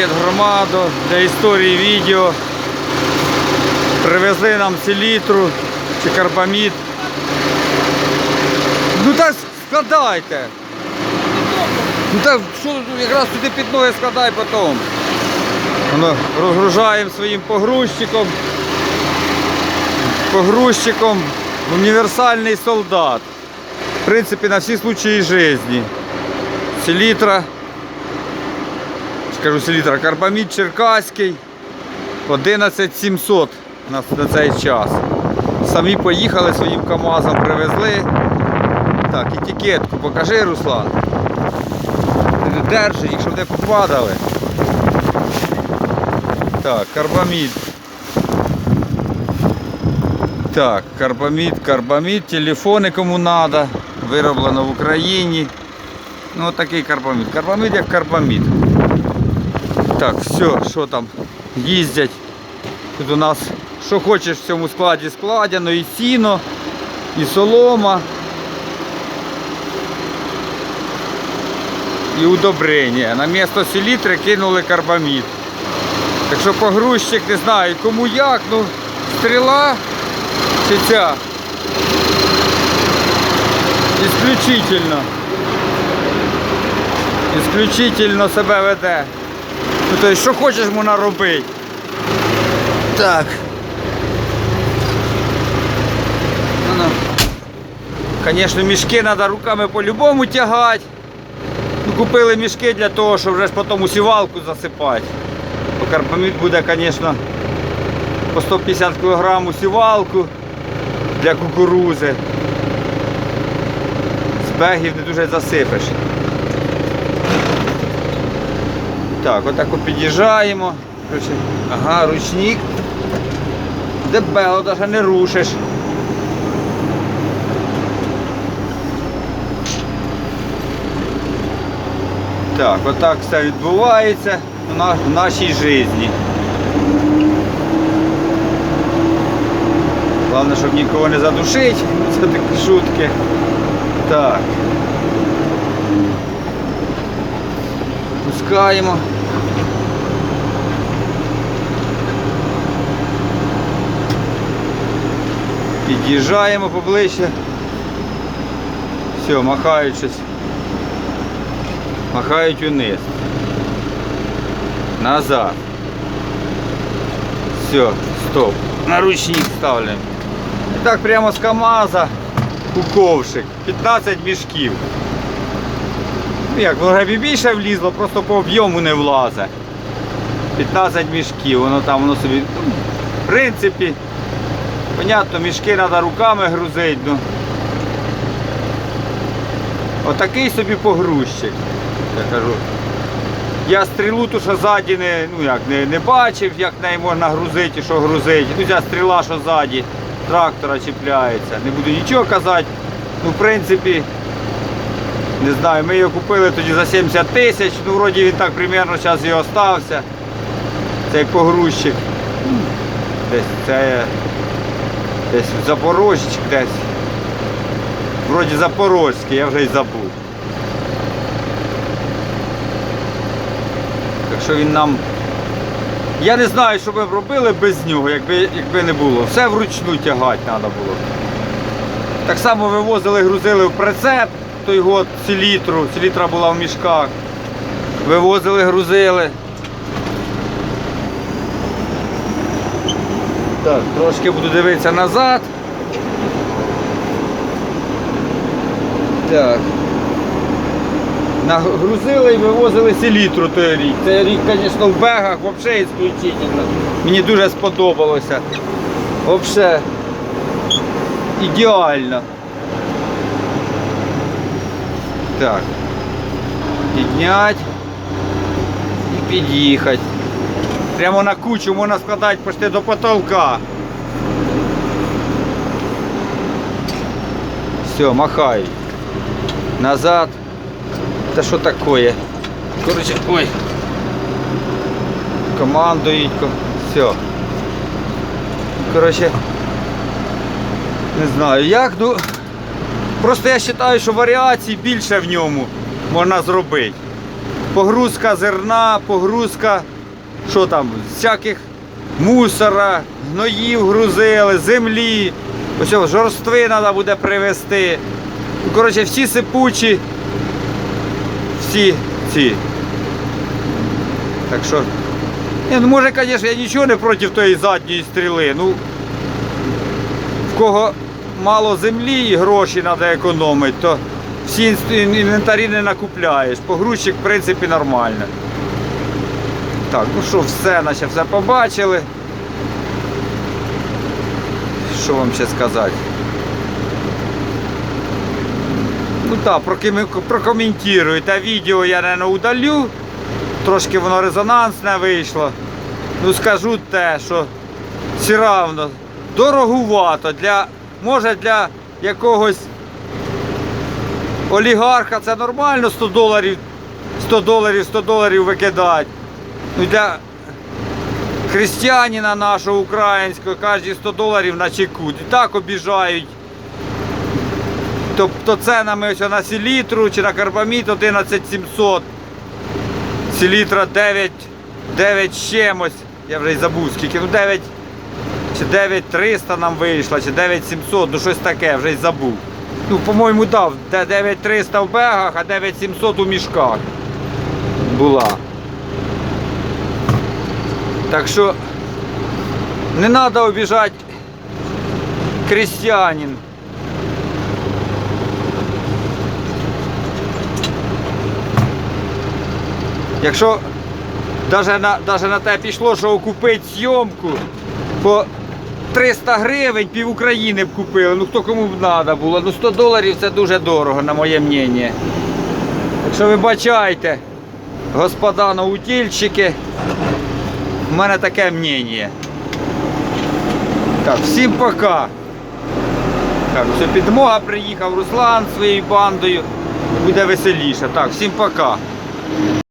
Громаду для історії відео. Привезли нам селітру чи карбамід. Ну так складайте. Ну так що якраз сюди під ноги складай потім. Воно розгружаємо своїм погрузчиком. Погрузчиком універсальний солдат. В принципі, на всі случаї житті. Селітра. Скажу селітра, карбамід черкаський 11700 на, на цей час. Самі поїхали своїм КАМАЗом, привезли. Так, етикетку покажи, Руслан. Держи їх, щоб не попадали. Так, карбамід. Так, карбамід, карбамід, телефони кому треба. Вироблено в Україні. Ну такий карбамід. Карбамід як карбамід. Так, все, що там, їздять. Тут у нас, що хочеш в цьому складі складено, і сіно, і солома, і удобрення. На місто селітри кинули карбамід. Так що погрузчик не знаю, кому як, ну стріла чи ця. Ісключительно. Ісключительно себе веде. Ну, то есть, що хочеш можна робити. Так. Ну, ну. Звісно, мішки треба руками по-любому тягати. Ну, купили мішки для того, щоб вже ж потім усівалку засипати. Бо карбамід буде, звісно, по 150 кг усівалку для кукурузи. З бегів не дуже засипеш. Так, отак от під'їжджаємо. Ага, ручник. Дебело, навіть не рушиш. Так, отак все відбувається в на- в нашій житті. Головне, щоб нікого не задушити. Це такі шутки. Так. Пускаємо. Під'їжджаємо поближче. Все, махають щось. Махають униз. Назад. Все, стоп. На ручник ставляємо. І так прямо з КАМАЗа у ковшик. 15 мішків. Ну як, гребі більше влізло, просто по об'єму не влазить. 15 мішків, воно там воно собі. ну, В принципі, понятно, мішки треба руками грузити. Ну. Отакий собі погрузчик, я кажу. Я стрілу ту, що ззаді не, ну як, не, не бачив, як неї можна грузити що грузити. Ну ця стріла, що ззаді трактора чіпляється. Не буду нічого казати. Ну, в принципі, не знаю, ми його купили тоді за 70 тисяч, ну вроді він так примерно зараз і остався. Цей погрузчик. Десь це десь в Запорожчик десь. Вроді Запорозький, я вже й забув. Так що він нам. Я не знаю, що ми б робили без нього, якби, якби не було. Все вручну тягати треба було. Так само вивозили, грузили в прицеп той год селітру, селітра була в мішках. Вивозили, грузили. Так, трошки буду дивитися назад. Так. Нагрузили і вивозили селітру той рік. Цей рік, звісно, в бегах взагалі ісключительно. Мені дуже сподобалося. Взагалі ідеально. Так. Підняти і під'їхати. Прямо на кучу можна складати почти до потолка. Все, махай. Назад. Та що таке? Короче, ой. Командують. Все. Короче. Не знаю як, ну. Просто я вважаю, що варіацій більше в ньому можна зробити. Погрузка зерна, погрузка, що там, всяких мусора, гноїв грузили, землі. Ось жорстви треба буде привезти. Ну, коротше, всі сипучі, всі ці. Так що. Ні, ну може, звісно, я нічого не проти тої задньої стріли. Ну, в кого мало землі і гроші треба економити, то всі інвентарі не накупляєш. Погрузчик, в принципі, нормально. Так, ну що, все, наче все побачили. Що вам ще сказати? Ну так, прокоме- прокоментую. Те відео я не удалю. Трошки воно резонансне вийшло. Ну скажу те, що все равно дорогувато для, може для якогось олігарха це нормально 100 доларів, 100 доларів, 100 доларів викидати. Ну для християнина нашого українського кожні 100 доларів на чеку. І так обіжають. Тобто ценами ось на селітру чи на карбамід 11700. Селітра 9, 9 чимось. Я вже й забув скільки. Ну 9 чи 9300 нам вийшло, чи 9700, ну щось таке, вже й забув. Ну, по-моєму, дав, 9300 в бегах, а 9700 у мішках була. Так що не треба обіжати крестьянин. Якщо навіть на, даже на те пішло, що купити зйомку по 300 гривень пів України б купили, ну хто кому б треба було. Ну 100 доларів це дуже дорого, на моє мнення. Так що вибачайте, господа наутільщики, в мене таке мнення. Так, всім пока. Так, все, підмога приїхав Руслан своєю бандою. Буде веселіше. Так, всім пока.